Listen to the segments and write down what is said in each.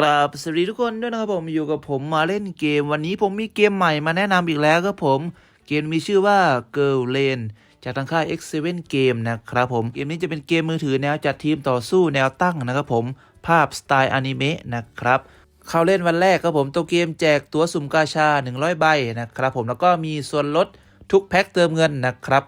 กราบสวัสดีทุกคนด้วยนะครับผมอยู่กับผมมาเล่นเกม วันนี้ผมมีเกมใหม่มาแนะนำอีกแล้วครับผม เกมมีชื่อว่า Girl Lane จากทางค่าย X7 Game นะครับผมเกมนี้จะเป็นเกมมือถือแนวจัดทีมต่อสู้แนวตั้งนะครับผมภาพสไตล์อนิเมะนะครับเข้าเล่นวันแรกครับผมตัวเกมแจกตั๋วสุ่มกาชา 100 ใบนะครับผมแล้วก็มีส่วนลดทุกแพ็คเติมเงินนะครับ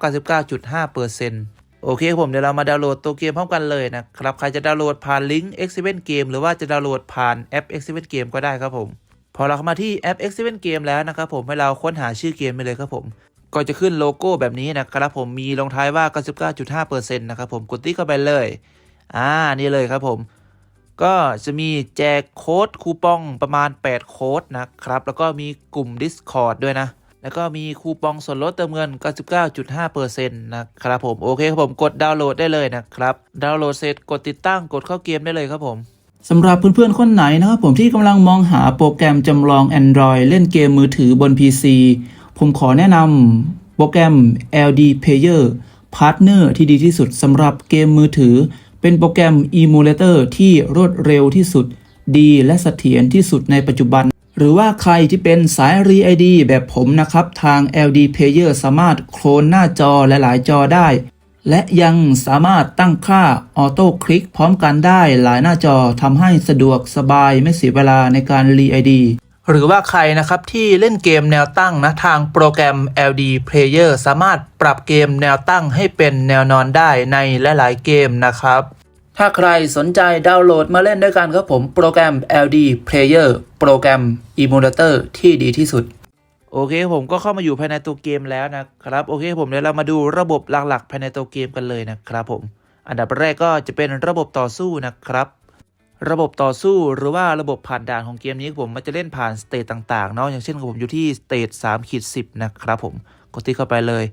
99.5% โอเคผมเดี๋ยวเรามาดาวน์โหลดตัวเกมพร้อมกันเลยนะครับ ใครจะดาวน์โหลดผ่านลิงก์ X7 Game หรือว่าจะดาวน์โหลดผ่านแอป X7 Game ก็ได้ครับผม พอเราเข้ามาที่แอป X7 Game แล้วนะครับผมให้เราค้นหาชื่อเกมไปเลยครับผม ก็จะขึ้นโลโก้แบบนี้นะครับผมมีลงท้ายว่า 99.5%นะครับผมกดติ๊กเข้าไปเลย อ่านี่เลยครับผม ก็จะมีแจกโค้ดคูปองประมาณ 8 โค้ดนะครับแล้วก็มีกลุ่ม Discord ด้วยนะ แล้วก็มีคูปองส่วนลดเติมเงิน 99.5%นะครับผม โอเคครับผมกดดาวน์โหลดได้เลยนะครับ ดาวน์โหลดเสร็จกดติดตั้งกดเข้าเกมได้เลยครับผมสำหรับเพื่อนๆ คนไหนนะครับผมที่กำลังมองหาโปรแกรมจำลอง Android เล่นเกมมือถือบน PC ผมขอแนะนำโปรแกรม LD Player Partner ที่ดีที่สุดสำหรับเกมมือถือ เป็นโปรแกรม Emulator ที่รวดเร็วที่สุด ดีและเสถียรที่สุดในปัจจุบัน หรือว่าใครที่เป็นสาย r e ID แบบผมนะครับ ทาง LD Player สามารถโคลนหน้าจอและหลายจอได้ และยังสามารถตั้งค่าออโต้คลิกพร้อมกันได้หลายหน้าจอทำให้สะดวกสบายไม่เสียเวลาในการรีไอดีหรือว่าใครนะครับที่เล่นเกมแนวตั้งนะทางโปรแกรม LD Player สามารถปรับเกมแนวตั้งให้เป็นแนวนอนได้ในหลาย ๆ เกมนะครับ ถ้าใครสนใจดาวน์โหลดมาเล่นด้วยกันครับผมโปรแกรม LD Player โปรแกรม Emulator ที่ดีที่สุด โอเคผมก็เข้ามาอยู่ภายในตัวเกมแล้วนะครับ โอเคผมเดี๋ยวเรามาดูระบบหลักๆ ภายในตัวเกมกันเลยนะครับผม อันดับแรกก็จะเป็นระบบต่อสู้นะครับ ระบบต่อสู้หรือว่าระบบผ่านด่านของเกมนี้ผมมันจะเล่นผ่านสเตจต่างๆเนาะอย่างเช่นผมอยู่ที่สเตจ3ขีด10นะครับผมกดที่เข้าไปเลย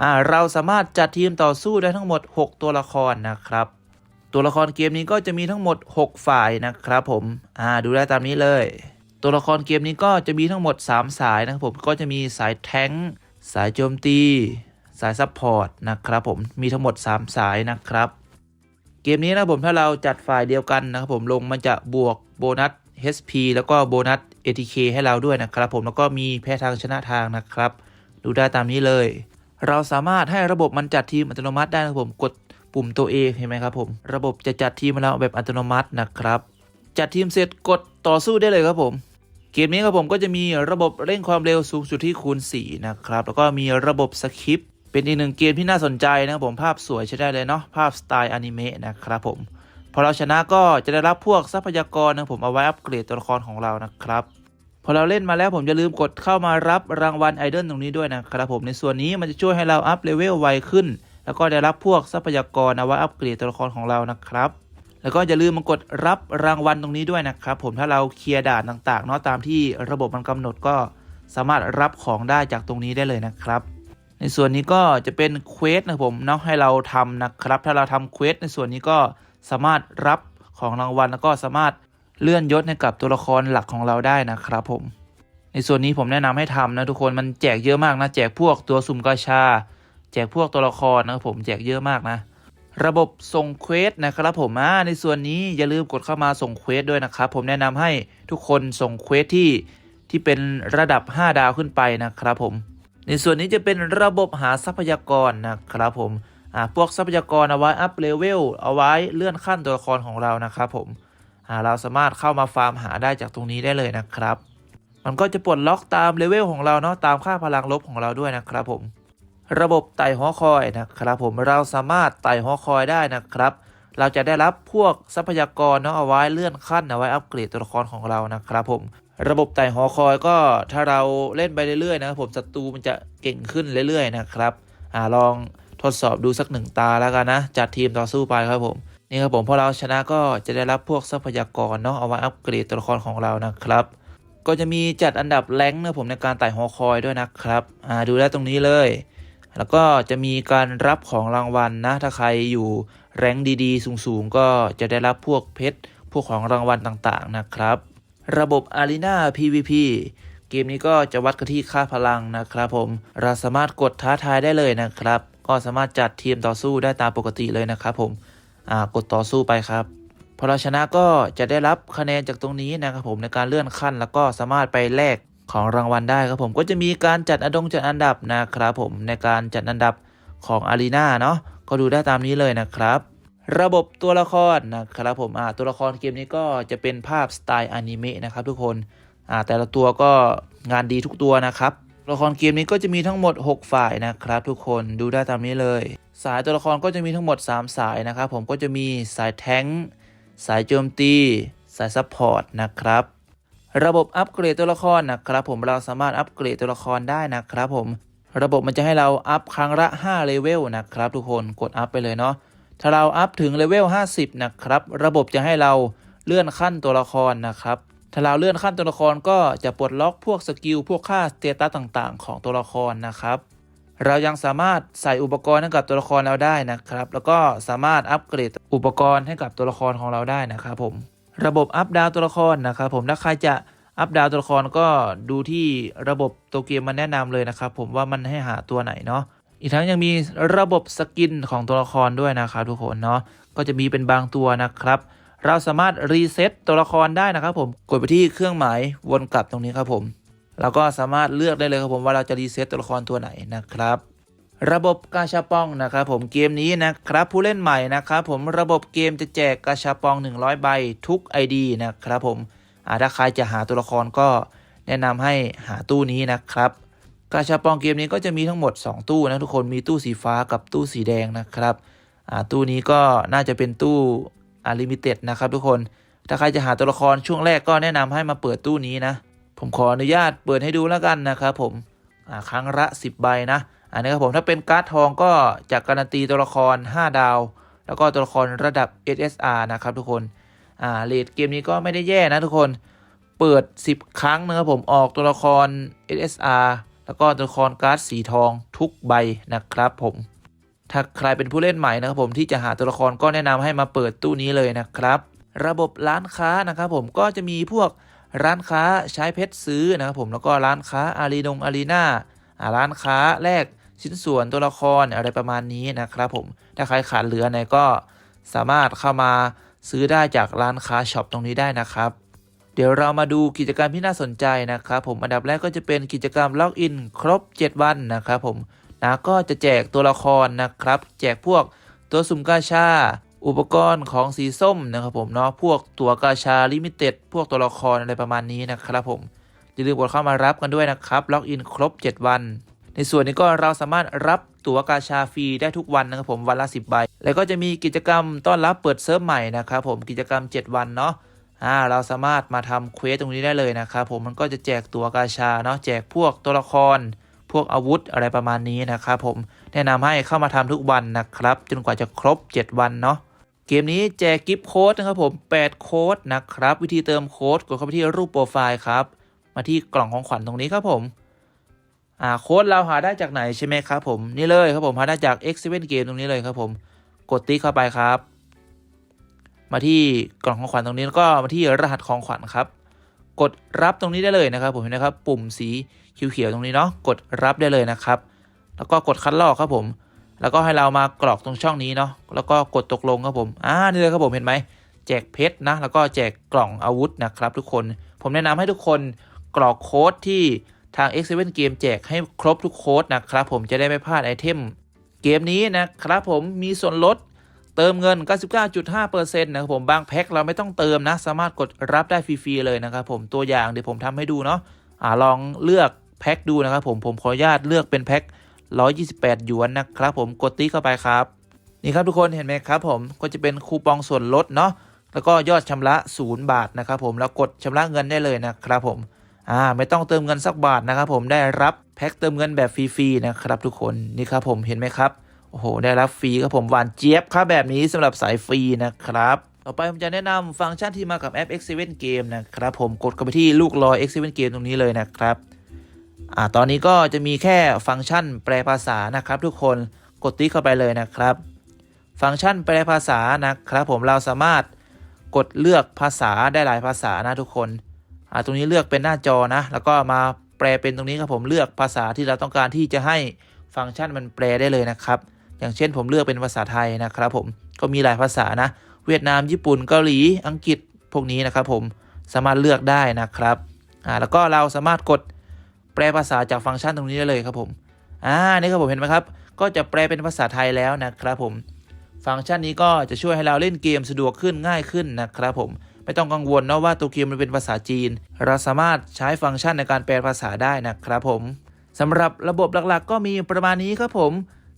อ่าเราสามารถจัดทีมต่อสู้ได้ทั้งหมด 6 ตัวละครนะครับ ตัวละครเกมนี้ก็จะมีทั้งหมด 6 ฝ่ายนะครับผมอ่าดูได้ตามนี้เลย ตัวละครเกมนี้ก็จะมีทั้งหมด 3 สายนะครับผมก็จะมีสายแท้งสายโจมตี สายซัพพอร์ตนะครับผมมีทั้งหมด 3 สายนะครับ เกมนี้นะผมถ้าเราจัดฝ่ายเดียวกันนะครับผมลงมันจะบวกโบนัส HP แล้วก็โบนัส ATK ให้เราด้วยนะครับผมแล้วก็มีแพ้ทางชนะทางนะครับ ดูได้ตามนี้เลย เราสามารถให้ระบบมันจัดทีมอัตโนมัติได้นะครับผมกด ปุ่มตัว A เห็นไหมครับผม ระบบจะจัดทีมเราแบบอัตโนมัตินะครับ จัดทีมเสร็จกดต่อสู้ได้เลยครับผม เกมนี้ครับผมก็จะมีระบบเร่งความเร็วสูงสุดที่คูณ 4 นะครับ แล้วก็มีระบบสคริปต์เป็นอีกหนึ่งเกมที่น่าสนใจนะครับผมภาพสวยใช้ได้เลยเนาะภาพสไตล์อนิเมะนะครับผมพอเราชนะก็จะได้รับพวกทรัพยากรนะผมเอาไว้อัปเกรดตัวละครของเรานะครับพอเราเล่นมาแล้วผมจะลืมกดเข้ามารับรางวัลไอดอลตรงนี้ด้วยนะครับผมในส่วนนี้มันจะช่วยให้เราอัพเลเวลไวขึ้น แล้วก็ได้รับพวกทรัพยากรเอาไว้อัปเกรดตัวละครของเรานะครับ แล้วก็อย่าลืมมากดรับรางวัลตรงนี้ด้วยนะครับ ผมถ้าเราเคลียร์ด่านต่างๆเนาะตามที่ระบบมันกำหนดก็สามารถรับของได้จากตรงนี้ได้เลยนะครับ ในส่วนนี้ก็จะเป็นเควสนะผมเนาะให้เราทำนะครับ ถ้าเราทำเควสในส่วนนี้ก็สามารถรับของรางวัลแล้วก็สามารถเลื่อนยศให้กับตัวละครหลักของเราได้นะครับผม ในส่วนนี้ผมแนะนำให้ทำนะทุกคนมันแจกเยอะมากนะแจกพวกตัวสุ่มกาชา แจกพวกตัวละครนะครับผมแจกเยอะมากนะ ระบบส่งเควสนะครับผมอ่าในส่วนนี้อย่าลืมกดเข้ามาส่งเควสด้วยนะครับผมแนะนำให้ทุกคนส่งเควสที่ที่เป็นระดับ 5 ดาวขึ้นไปนะครับผม ในส่วนนี้จะเป็นระบบหาทรัพยากรนะครับผมอ่าพวกทรัพยากรเอาไว้อัพเลเวลเอาไว้เลื่อนขั้นตัวละครของเรานะครับผมอ่าเราสามารถเข้ามาฟาร์มหาได้จากตรงนี้ได้เลยนะครับ มันก็จะปลดล็อกตามเลเวลของเราเนาะตามค่าพลังลบของเราด้วยนะครับผม ระบบไต่หอคอยนะครับ ผมเราสามารถไต่หอคอยได้นะครับ เราจะได้รับพวกทรัพยากรเนาะเอาไว้เลื่อนขั้นเอาไว้อัปเกรดตัวละครของเรานะครับผมระบบไต่หอคอยก็ถ้าเราเล่นไปเรื่อยๆนะครับผมศัตรูมันจะเก่งขึ้นเรื่อยๆนะครับอ่าลองทดสอบดูสักหนึ่งตาแล้วกันนะ จัดทีมต่อสู้ไปครับผมนี่ครับผมพอเราชนะก็จะได้รับพวกทรัพยากรเนาะเอาไว้อัปเกรดตัวละครของเรานะครับก็จะมีจัดอันดับแรงนะผมในการไต่หอคอยด้วยนะครับอ่าดูได้ตรงนี้เลย แล้วก็จะมีการรับของรางวัลนะ ถ้าใครอยู่แรงดี ๆ สูง ๆ ก็จะได้รับพวกเพชร พวกของรางวัลต่างๆนะครับ ระบบ Arena PVP เกมนี้ก็จะวัดกันที่ค่าพลังนะครับผม เราสามารถกดท้าทายได้เลยนะครับ ก็สามารถจัดทีมต่อสู้ได้ตามปกติเลยนะครับผม อ่ากดต่อสู้ไปครับพพอเราชนะก็จะได้รับคะแนนจากตรงนี้นะครับผมในการเลื่อนขั้น แล้วก็สามารถไปแลก ของรางวัลได้ครับผมก็จะมีการจัดอันดงจัดอันดับนะครับผมในการจัดอันดับของอารีนาเนาะก็ดูได้ตามนี้เลยนะครับ ระบบตัวละครนะครับผมอ่าตัวละครเกมนี้ก็จะเป็นภาพสไตล์อนิเมะนะครับทุกคนอ่าแต่ละตัวก็งานดีทุกตัวนะครับตัวละครเกมนี้ก็จะมีทั้งหมด 6 ฝ่ายนะครับ ทุกคนดูได้ตามนี้เลย สายตัวละครก็จะมีทั้งหมด 3 สายนะครับผมก็จะมีสายแท้งสายโจมตี สายซัพพอร์ตนะครับ ระบบอัปเกรดตัวละครนะครับผมเราสามารถอัปเกรดตัวละครได้นะครับผม ระบบมันจะให้เราอัพครั้งละ5เลเวลนะครับทุกคนกดอัพไปเลยเนาะถ้าเราอัพถึงเลเวล50นะครับระบบจะให้เราเลื่อนขั้นตัวละครนะครับถ้าเราเลื่อนขั้นตัวละครก็จะปลดล็อกพวกสกิลพวกค่าสเตตัสต่างๆ ของตัวละครนะครับ เรายังสามารถใส่อุปกรณ์ให้กับตัวละครเราได้นะครับ แล้วก็สามารถอัปเกรดอุปกรณ์ให้กับตัวละครของเราได้นะครับผม ระบบอัปดาวตัวละครนะครับผมถ้าใครจะอัปดาวตัวละครก็ดูที่ระบบตัวเกมมันแนะนำเลยนะครับผมว่ามันให้หาตัวไหนเนาะอีกทั้งยังมีระบบสกินของตัวละครด้วยนะครับทุกคนเนาะก็จะมีเป็นบางตัวนะครับ เราสามารถรีเซ็ตตัวละครได้นะครับผมกดไปที่เครื่องหมายวนกลับตรงนี้ครับผมเราก็สามารถเลือกได้เลยครับผมว่าเราจะรีเซ็ตตัวละครตัวไหนนะครับ ระบบกาชาปองนะครับผมเกมนี้นะครับผู้เล่นใหม่นะครับผมระบบเกมจะแจกกาชาปอง 100 ใบทุก ID นะครับผมถ้าใครจะหาตัวละครก็แนะนำให้หาตู้นี้นะครับ กาชาปองเกมนี้ก็จะมีทั้งหมด 2 ตู้นะทุกคนมีตู้สีฟ้ากับตู้สีแดงนะครับตู้นี้ก็น่าจะเป็นตู้อาลิมิเต็ดนะครับทุกคนถ้าใครจะหาตัวละครช่วงแรกก็แนะนำให้มาเปิดตู้นี้นะ ผมขออนุญาตเปิดให้ดูแล้วกันนะครับผมครั้งละ 10 ใบนะ อันนี้ครับผมถ้าเป็นการ์ดทองก็จะการันตีตัวละคร 5 ดาว แล้วก็ตัวละครระดับ SSR นะครับทุกคนอ่าเลดเกมนี้ก็ไม่ได้แย่นะทุกคนเปิด 10 ครั้งนะครับผมออกตัวละคร SSR แล้วก็ตัวละครการ์ดสีทองทุกใบนะครับผมถ้าใครเป็นผู้เล่นใหม่นะครับผมที่จะหาตัวละครก็แนะนำให้มาเปิดตู้นี้เลยนะครับ ระบบร้านค้านะครับผมก็จะมีพวกร้านค้าใช้เพชรซื้อนะครับผมแล้วก็ร้านค้าอารีดงอารีนาอ่าร้านค้าแลก ชิ้นส่วนตัวละครอะไรประมาณนี้นะครับผม ถ้าใครขาดเหลือไหนก็สามารถเข้ามาซื้อได้จากร้านค้าช็อปตรงนี้ได้นะครับ เดี๋ยวเรามาดูกิจกรรมที่น่าสนใจนะครับผมอันดับแรกก็จะเป็นกิจกรรมล็อกอินครบ 7 วันนะครับผมนะก็จะแจกตัวละครนะครับ แจกพวกตัวสุ่มกาชา อุปกรณ์ของสีส้มนะครับผมเนาะพวกตัวกาชาลิมิเต็ดพวกตัวละครอะไรประมาณนี้นะครับผมอย่าลืมกดเข้ามารับกันด้วยนะครับล็อกอินครบ 7 วัน ในส่วนนี้ก็เราสามารถรับตั๋วกาชาฟรีได้ทุกวันนะครับผมวันละ 10 ใบ แล้วก็จะมีกิจกรรมต้อนรับเปิดเซิร์ฟใหม่นะครับผมกิจกรรม 7 วันเนาะอ่าเราสามารถมาทำเควสตรงนี้ได้เลยนะครับผมมันก็จะแจกตัวกาชาเนาะแจกพวกตัวละคร พวกอาวุธอะไรประมาณนี้นะครับผมแนะนำให้เข้ามาทำทุกวันนะครับ จนกว่าจะครบ 7 วันเนาะเกมนี้แจกกิฟต์โค้ดนะครับผม 8 โค้ดนะครับ วิธีเติมโค้ดกดเข้าไปที่รูปโปรไฟล์ครับ มาที่กล่องของขวัญตรงนี้ครับผม อ่าโค้ดเราหาได้จากไหนใช่ไหมครับผมนี่เลยครับผมหาได้จาก X7 Game ตรงนี้เลยครับผมกดติ๊กเข้าไปครับ มาที่กล่องของขวัญตรงนี้แล้วก็มาที่รหัสของขวัญครับ กดรับตรงนี้ได้เลยนะครับ ผมนะครับ ปุ่มสีเขียวๆตรงนี้เนาะกดรับได้เลยนะครับ แล้วก็กดคัดลอกครับผม แล้วก็ให้เรามากรอกตรงช่องนี้เนาะแล้วก็กดตกลงครับผมอ่านี่เลยครับผมเห็นไหมแจกเพชรนะแล้วก็แจกกล่องอาวุธนะครับ ทุกคน ผมแนะนำให้ทุกคนกรอกโค้ดที่ ทาง X7 Game แจกให้ครบทุกโค้ดนะครับผมจะได้ไม่พลาดไอเทมเกมนี้นะครับผมมีส่วนลดเติมเงิน 99.5%นะครับผมบางแพ็คเราไม่ต้องเติมนะ สามารถกดรับได้ฟรีๆเลยนะครับผมตัวอย่างเดี๋ยวผมทำให้ดูเนาะอ่าลองเลือกแพ็คดูนะครับผมผมขออนุญาตเลือกเป็นแพ็ค 128 หยวนนะครับผมกดติ๊กเข้าไปครับ นี่ครับทุกคนเห็นไหมครับผมก็จะเป็นคูปองส่วนลดเนาะแล้วก็ยอดชำระ 0 บาทนะครับผมแล้วกดชำระเงินได้เลยนะครับผม อ่าไม่ต้องเติมเงินสักบาทนะครับผมได้รับแพ็คเติมเงินแบบฟรีๆนะครับทุกคนนี่ครับผมเห็นไหมครับโอ้โหได้รับฟรีครับผมหวานเจี๊ยบครับแบบนี้สำหรับสายฟรีนะครับต่อไปผมจะแนะนำฟังก์ชันที่มากับแอป X7 Game นะครับผมกดเข้าไปที่ลูกลอย X7 Game ตรงนี้เลยนะครับอ่าตอนนี้ก็จะมีแค่ฟังก์ชันแปลภาษานะครับ ทุกคนกดติ๊กเข้าไปเลยนะครับ ฟังก์ชันแปลภาษานะครับผมเราสามารถกดเลือกภาษาได้หลายภาษานะทุกคน อ่าตรงนี้เลือกเป็นหน้าจอนะ แล้วก็มาแปลเป็นตรงนี้ครับผมเลือกภาษาที่เราต้องการที่จะให้ฟังก์ชันมันแปลได้เลยนะครับ อย่างเช่นผมเลือกเป็นภาษาไทยนะครับผมก็มีหลายภาษานะ เวียดนามญี่ปุ่นเกาหลีอังกฤษพวกนี้นะครับผมสามารถเลือกได้นะครับอ่าแล้วก็เราสามารถกดแปลภาษาจากฟังก์ชันตรงนี้ได้เลยครับผมอ่านี่ครับผมเห็นไหมครับ ก็จะแปลเป็นภาษาไทยแล้วนะครับผม ฟังก์ชันนี้ก็จะช่วยให้เราเล่นเกมสะดวกขึ้นง่ายขึ้นนะครับผม ไม่ต้องกังวลนะว่าตัวเกมมันเป็นภาษาจีน เราสามารถใช้ฟังก์ชันในการแปลภาษาได้นะครับผมสำหรับระบบหลักๆ ก็มีประมาณนี้ครับผม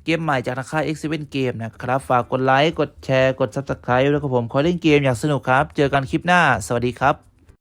เกมใหม่จากทางค่าย X7 Game นะครับ ฝากกดไลค์ กดแชร์ กด Subscribe แล้วก็ผม ขอเล่นเกมอย่างสนุกครับ เจอกันคลิปหน้า สวัสดีครับ